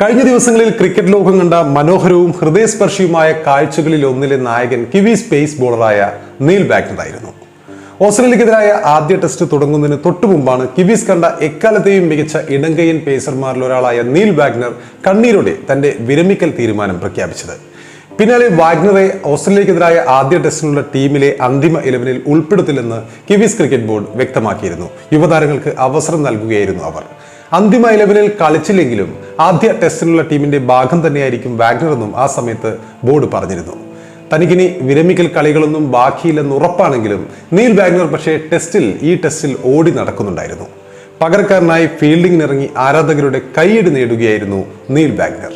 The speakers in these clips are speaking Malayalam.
കഴിഞ്ഞ ദിവസങ്ങളിൽ ക്രിക്കറ്റ് ലോകം കണ്ട മനോഹരവും ഹൃദയസ്പർശിയുമായ കാഴ്ചകളിൽ ഒന്നിലെ നായകൻ കിവി സ്പേസ് ബോളറായ നീൽ ബാഗ്നറായിരുന്നു ഓസ്ട്രേലിയക്കെതിരായ ആദ്യ ടെസ്റ്റ് തുടങ്ങുന്നതിന് തൊട്ടു മുമ്പാണ് കിവീസ് കണ്ട എക്കാലത്തെയും മികച്ച ഇടങ്കയ്യൻ പേസർമാരിൽ ഒരാളായ നീൽ വാഗ്നർ കണ്ണീരോടെ തന്റെ വിരമിക്കൽ തീരുമാനം പ്രഖ്യാപിച്ചത്. പിന്നാലെ വാഗ്നറെ ഓസ്ട്രേലിയക്കെതിരായ ആദ്യ ടെസ്റ്റിനുള്ള ടീമിലെ അന്തിമ ഇലവനിൽ ഉൾപ്പെടുത്തില്ലെന്ന് കിവീസ് ക്രിക്കറ്റ് ബോർഡ് വ്യക്തമാക്കിയിരുന്നു. യുവതാരങ്ങൾക്ക് അവസരം നൽകുകയായിരുന്നു അവർ. അന്തിമ ഇലവനിൽ കളിച്ചില്ലെങ്കിലും ആദ്യ ടെസ്റ്റിലുള്ള ടീമിന്റെ ഭാഗം തന്നെയായിരിക്കും വാഗ്നർ എന്നും ആ സമയത്ത് ബോർഡ് പറഞ്ഞിരുന്നു. തനിക്കിനി വിരമിക്കൽ കളികളൊന്നും ബാക്കിയില്ലെന്ന് ഉറപ്പാണെങ്കിലും നീൽ വാഗ്നർ പക്ഷേ ടെസ്റ്റിൽ ഈ ടെസ്റ്റിൽ ഓടി നടക്കുന്നുണ്ടായിരുന്നു. പകരക്കാരനായി ഫീൽഡിങ്ങിനിറങ്ങി ആരാധകരുടെ കൈയ്യടി നേടുകയായിരുന്നു നീൽ വാഗ്നർ.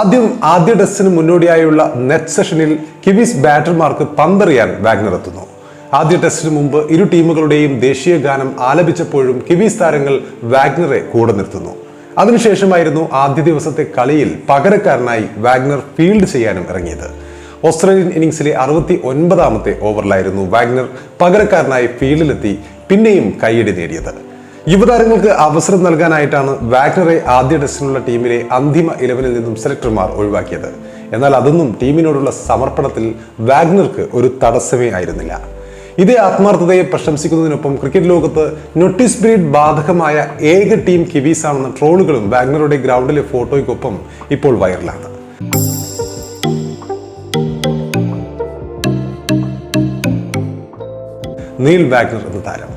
ആദ്യം ആദ്യ ടെസ്റ്റിന് മുന്നോടിയായുള്ള നെറ്റ് സെഷനിൽ കിവീസ് ബാറ്റർമാർക്ക് പന്തെറിയാൻ വാഗ്നർ എത്തുന്നു. ആദ്യ ടെസ്റ്റിന് മുമ്പ് ഇരു ടീമുകളുടെയും ദേശീയ ഗാനം ആലപിച്ചപ്പോഴും കിവീസ് താരങ്ങൾ വാഗ്നറെ കൂടെ നിർത്തുന്നു. അതിനുശേഷമായിരുന്നു ആദ്യ ദിവസത്തെ കളിയിൽ പകരക്കാരനായി വാഗ്നർ ഫീൽഡ് ചെയ്യാനും ഇറങ്ങിയത്. ഓസ്ട്രേലിയൻ ഇന്നിംഗ്സിലെ അറുപത്തി ഒൻപതാമത്തെ ഓവറിലായിരുന്നു വാഗ്നർ പകരക്കാരനായി ഫീൽഡിലെത്തി പിന്നെയും കൈയടി നേടിയത്. യുവതാരങ്ങൾക്ക് അവസരം നൽകാനായിട്ടാണ് വാഗ്നറെ ആദ്യ ടെസ്റ്റിനുള്ള ടീമിലെ അന്തിമ ഇലവനിൽ നിന്നും സെലക്ടർമാർ ഒഴിവാക്കിയത്. എന്നാൽ അതൊന്നും ടീമിനോടുള്ള സമർപ്പണത്തിൽ വാഗ്നർക്ക് ഒരു തടസ്സമേ ആയിരുന്നില്ല. ഇതേ ആത്മാർത്ഥതയെ പ്രശംസിക്കുന്നതിനൊപ്പം ക്രിക്കറ്റ് ലോകത്ത് നോട്ടീസ് പീരീഡ് ബാധകമായ ഏക ടീം കിവീസ് ആണെന്ന ട്രോളുകളും വാഗ്നറുടെ ഗ്രൗണ്ടിലെ ഫോട്ടോയ്ക്കൊപ്പം ഇപ്പോൾ വൈറലാണ്. നീൽ വാഗ്നർ എന്ന താരം.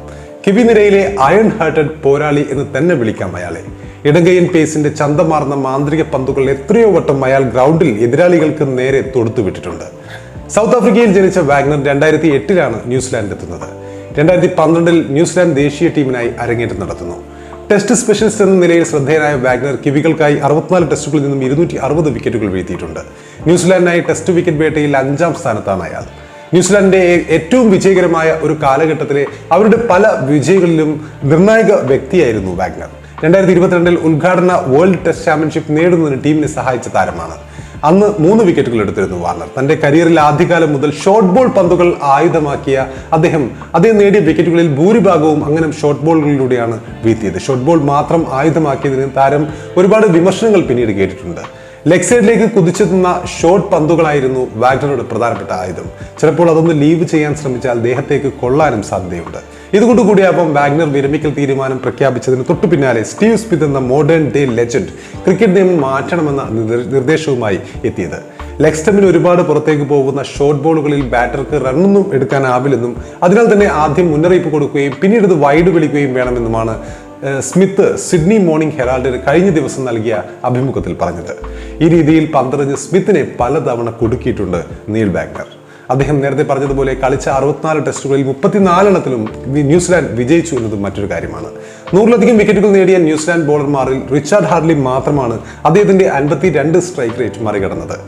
കിവി നിരയിലെ അയൺ ഹാർട്ടഡ് പോരാളി എന്ന് തന്നെ വിളിക്കാം അയാളെ. ഇടങ്കയൻ പേസിന്റെ ചന്തമാർന്ന മാന്ത്രിക പന്തുകൾ എത്രയോ വട്ടം അയാൾ ഗ്രൗണ്ടിൽ എതിരാളികൾക്ക് നേരെ തൊടുത്തു വിട്ടിട്ടുണ്ട് സൗത്ത് ആഫ്രിക്കയിൽ ജനിച്ച വാഗ്നർ രണ്ടായിരത്തി എട്ടിലാണ് ന്യൂസിലാൻഡിൽ എത്തുന്നത് രണ്ടായിരത്തി പന്ത്രണ്ടിൽ ന്യൂസിലാൻഡ് ദേശീയ ടീമിനായി അരങ്ങേറ്റം നടത്തുന്നു. ടെസ്റ്റ് സ്പെഷ്യലിസ്റ്റ് എന്ന നിലയിൽ ശ്രദ്ധേയനായ വാഗ്നർ കിവികൾക്കായി അറുപത്തിനാല് ടെസ്റ്റുകളിൽ നിന്നും ഇരുന്നൂറ്റി അറുപത് വിക്കറ്റുകൾ വീഴ്ത്തിയിട്ടുണ്ട്. ന്യൂസിലാൻഡിനായി ടെസ്റ്റ് വിക്കറ്റ് വേട്ടയിൽ അഞ്ചാം സ്ഥാനത്താണ് അയാൾ. ന്യൂസിലാൻഡിന്റെ ഏറ്റവും വിജയകരമായ ഒരു കാലഘട്ടത്തിലെ അവരുടെ പല വിജയങ്ങളിലും നിർണായക വ്യക്തിയായിരുന്നു വാഗ്നർ. രണ്ടായിരത്തി ഇരുപത്തിരണ്ടിൽ ഉദ്ഘാടന വേൾഡ് ടെസ്റ്റ് ചാമ്പ്യൻഷിപ്പ് നേടുന്നതിന് ടീമിനെ സഹായിച്ച താരമാണ് അന്ന് മൂന്ന് വിക്കറ്റുകൾ എടുത്തിരുന്നു വാർണർ. തന്റെ കരിയറിൽ ആദ്യകാലം മുതൽ ഷോർട്ട് ബോൾ പന്തുകൾ ആയുധമാക്കിയ അദ്ദേഹം അദ്ദേഹം നേടിയ വിക്കറ്റുകളിൽ ഭൂരിഭാഗവും അങ്ങനെ ഷോർട്ട് ബോളുകളിലൂടെയാണ് വീത്തിയത് ഷോർട്ട് ബോൾ മാത്രം ആയുധമാക്കിയതിന് താരം ഒരുപാട് വിമർശനങ്ങൾ പിന്നീട് കേട്ടിട്ടുണ്ട്. ലെഗ് സൈഡിലേക്ക് കുതിച്ചെത്തുന്ന ഷോർട്ട് പന്തുകളായിരുന്നു വാഗ്നറുടെ പ്രധാനപ്പെട്ട ആയുധം. ചിലപ്പോൾ അതൊന്ന് ലീവ് ചെയ്യാൻ ശ്രമിച്ചാൽ ദേഹത്തേക്ക് കൊള്ളാനും സാധ്യതയുണ്ട്. ഇതുകൊണ്ട് അപ്പം വാഗ്നർ വിരമിക്കൽ തീരുമാനം പ്രഖ്യാപിച്ചതിന് തൊട്ടു പിന്നാലെ സ്റ്റീവ് സ്മിത്ത് എന്ന മോഡേൺ ഡേ ലെജൻഡ് ക്രിക്കറ്റ് നിയമം മാറ്റണമെന്ന നിർദ്ദേശവുമായി എത്തിയത്. ലെഗ് സ്റ്റമ്പിന് ഒരുപാട് പുറത്തേക്ക് പോകുന്ന ഷോർട്ട് ബോളുകളിൽ ബാറ്റർക്ക് റണ്ണൊന്നും എടുക്കാനാവില്ലെന്നും അതിനാൽ തന്നെ ആദ്യം മുന്നറിയിപ്പ് കൊടുക്കുകയും പിന്നീട് ഇത് വൈഡ് വിളിക്കുകയും വേണമെന്നുമാണ് സ്മിത്ത് സിഡ്നി മോർണിംഗ് ഹെറാൾഡിന് കഴിഞ്ഞ ദിവസം നൽകിയ അഭിമുഖത്തിൽ പറഞ്ഞത്. ഈ രീതിയിൽ പന്തറിഞ്ഞ് സ്മിത്തിനെ പലതവണ കൊടുക്കിയിട്ടുണ്ട് നീൽ ബാഗ്നർ അദ്ദേഹം നേരത്തെ പറഞ്ഞതുപോലെ കളിച്ച അറുപത്തിനാല് ടെസ്റ്റുകളിൽ മുപ്പത്തിനാലെണ്ണത്തിലും ന്യൂസിലാൻഡ് വിജയിച്ചു എന്നതും മറ്റൊരു കാര്യമാണ്. നൂറിലധികം വിക്കറ്റുകൾ നേടിയ ന്യൂസിലാൻഡ് ബോളർമാരിൽ റിച്ചാർഡ് ഹാർലി മാത്രമാണ് അദ്ദേഹത്തിന്റെ അൻപത്തി രണ്ട് സ്ട്രൈക്ക് റേറ്റ് മറികടന്നത്.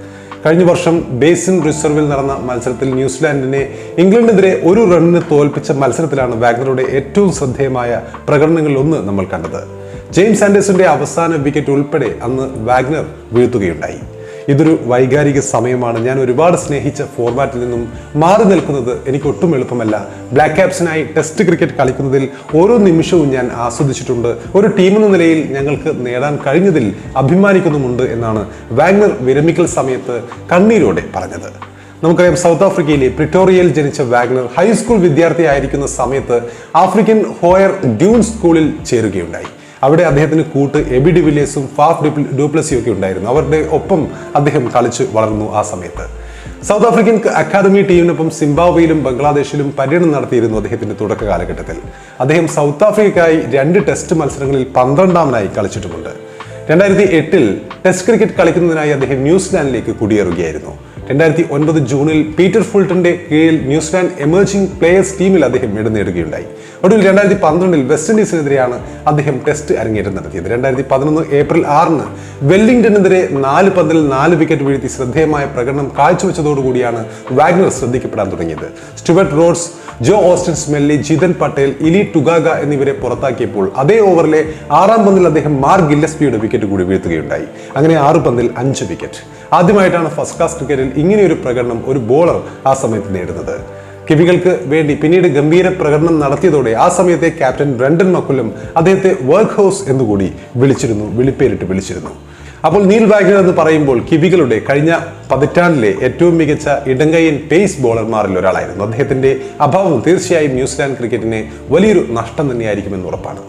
കഴിഞ്ഞ വർഷം ബേസിൻ റിസർവിൽ നടന്ന മത്സരത്തിൽ ന്യൂസിലാൻഡിനെ ഇംഗ്ലണ്ടിനെതിരെ ഒരു റണ്ണിന് തോൽപ്പിച്ച മത്സരത്തിലാണ് വാഗ്നറുടെ ഏറ്റവും ശ്രദ്ധേയമായ പ്രകടനങ്ങളിലൊന്ന് നമ്മൾ കണ്ടത്. ജെയിംസ് ആൻഡേഴ്സിന്റെ അവസാന വിക്കറ്റ് ഉൾപ്പെടെ അന്ന് വാഗ്നർ വീഴ്ത്തുകയുണ്ടായി. ഇതൊരു വൈകാരിക സമയമാണ്. ഞാൻ ഒരുപാട് സ്നേഹിച്ച ഫോർമാറ്റിൽ നിന്നും മാറി നിൽക്കുന്നത് എനിക്ക് ഒട്ടും എളുപ്പമല്ല. ബ്ലാക്ക് ക്യാപ്സിനായി ടെസ്റ്റ് ക്രിക്കറ്റ് കളിക്കുന്നതിൽ ഓരോ നിമിഷവും ഞാൻ ആസ്വദിച്ചിട്ടുണ്ട്. ഒരു ടീം എന്ന നിലയിൽ ഞങ്ങൾക്ക് നേടാൻ കഴിഞ്ഞതിൽ അഭിമാനിക്കുന്നുമുണ്ട് എന്നാണ് വാഗ്നർ വിരമിക്കൽ സമയത്ത് കണ്ണീരോടെ പറഞ്ഞത്. നമുക്കറിയാം സൗത്ത് ആഫ്രിക്കയിലെ പ്രിറ്റോറിയയിൽ ജനിച്ച വാഗ്നർ ഹൈസ്കൂൾ വിദ്യാർത്ഥിയായിരിക്കുന്ന സമയത്ത് ആഫ്രിക്കൻ ഹോയർ ഡ്യൂൺ സ്കൂളിൽ ചേരുകയുണ്ടായി. അവിടെ അദ്ദേഹത്തിന് കൂട്ട് എബി ഡിവിലിയേഴ്സും ഫാഫ് ഡ്യൂപ്ലസിയും ഒക്കെ ഉണ്ടായിരുന്നു. അവരുടെ ഒപ്പം അദ്ദേഹം കളിച്ച് വളർന്നു ആ സമയത്ത്. സൗത്ത് ആഫ്രിക്കൻ അക്കാദമി ടീമിനൊപ്പം സിംബാബ്വേയിലും ബംഗ്ലാദേശിലും പര്യടനം നടത്തിയിരുന്നു അദ്ദേഹത്തിന്റെ തുടക്ക കാലഘട്ടത്തിൽ. അദ്ദേഹം സൗത്ത് ആഫ്രിക്കയ്ക്കായി രണ്ട് ടെസ്റ്റ് മത്സരങ്ങളിൽ പന്ത്രണ്ടാമനായി കളിച്ചിട്ടുമുണ്ട്. രണ്ടായിരത്തി എട്ടിൽ ടെസ്റ്റ് ക്രിക്കറ്റ് കളിക്കുന്നതിനായി അദ്ദേഹം ന്യൂസിലാൻഡിലേക്ക് കുടിയേറുകയായിരുന്നു. രണ്ടായിരത്തി ഒൻപത് ജൂണിൽ പീറ്റർ ഫുൾട്ടന്റെ കീഴിൽ ന്യൂസിലാൻഡ് എമർജിംഗ് പ്ലേയേഴ്സ് ടീമിൽ അദ്ദേഹം ഇടം നേടുകയുണ്ടായി. ഒടുവിൽ രണ്ടായിരത്തി പന്ത്രണ്ടിൽ വെസ്റ്റ് ഇൻഡീസിനെതിരെയാണ് അദ്ദേഹം ടെസ്റ്റ് അരങ്ങേറ്റം നടത്തിയത്. രണ്ടായിരത്തി പതിനൊന്ന് ഏപ്രിൽ ആറിന് വെല്ലിംഗ്ടണെതിരെ നാല് പന്തിൽ നാല് വിക്കറ്റ് വീഴ്ത്തി ശ്രദ്ധേയമായ പ്രകടനം കാഴ്ചവെച്ചതോടുകൂടിയാണ് വാഗ്നർ ശ്രദ്ധിക്കപ്പെടാൻ തുടങ്ങിയത്. Stuart Rhodes Joe Austin Smellie Jeetan Patel Ili Tugaga എന്നിവരെ പുറത്താക്കിയപ്പോൾ അതേ ഓവറിലെ ആറാം പന്തിൽ അദ്ദേഹം മാർ ഗില്ലസ്പിയുടെ വിക്കറ്റ് കൂടി വീഴ്ത്തുകയുണ്ടായി. അങ്ങനെ ആറ് പന്തിൽ അഞ്ച് വിക്കറ്റ്. ആദ്യമായിട്ടാണ് ഫസ്റ്റ് ക്ലാസ് ക്രിക്കറ്റിൽ ഇങ്ങനെയൊരു പ്രകടനം ഒരു ബോളർ ആ സമയത്ത് നേടുന്നത്. കിവികൾക്ക് വേണ്ടി പിന്നീട് ഗംഭീര പ്രകടനം നടത്തിയതോടെ ആ സമയത്തെ ക്യാപ്റ്റൻ ബ്രണ്ടൻ മക്കുലം അദ്ദേഹത്തെ വർക്ക് ഹൗസ് എന്നുകൂടി വിളിച്ചിരുന്നു വിളിപ്പേരിട്ട് വിളിച്ചിരുന്നു. അപ്പോൾ നീൽ വാഗ്നർ എന്ന് പറയുമ്പോൾ കിവികളുടെ കഴിഞ്ഞ പതിറ്റാണ്ടിലെ ഏറ്റവും മികച്ച ഇടങ്കയ്യൻ പേസ് ബോളർമാരിൽ ഒരാളായിരുന്നു. അദ്ദേഹത്തിന്റെ അഭാവം തീർച്ചയായും ന്യൂസിലാൻഡ് ക്രിക്കറ്റിന് വലിയൊരു നഷ്ടം തന്നെയായിരിക്കുമെന്ന് ഉറപ്പാണ്.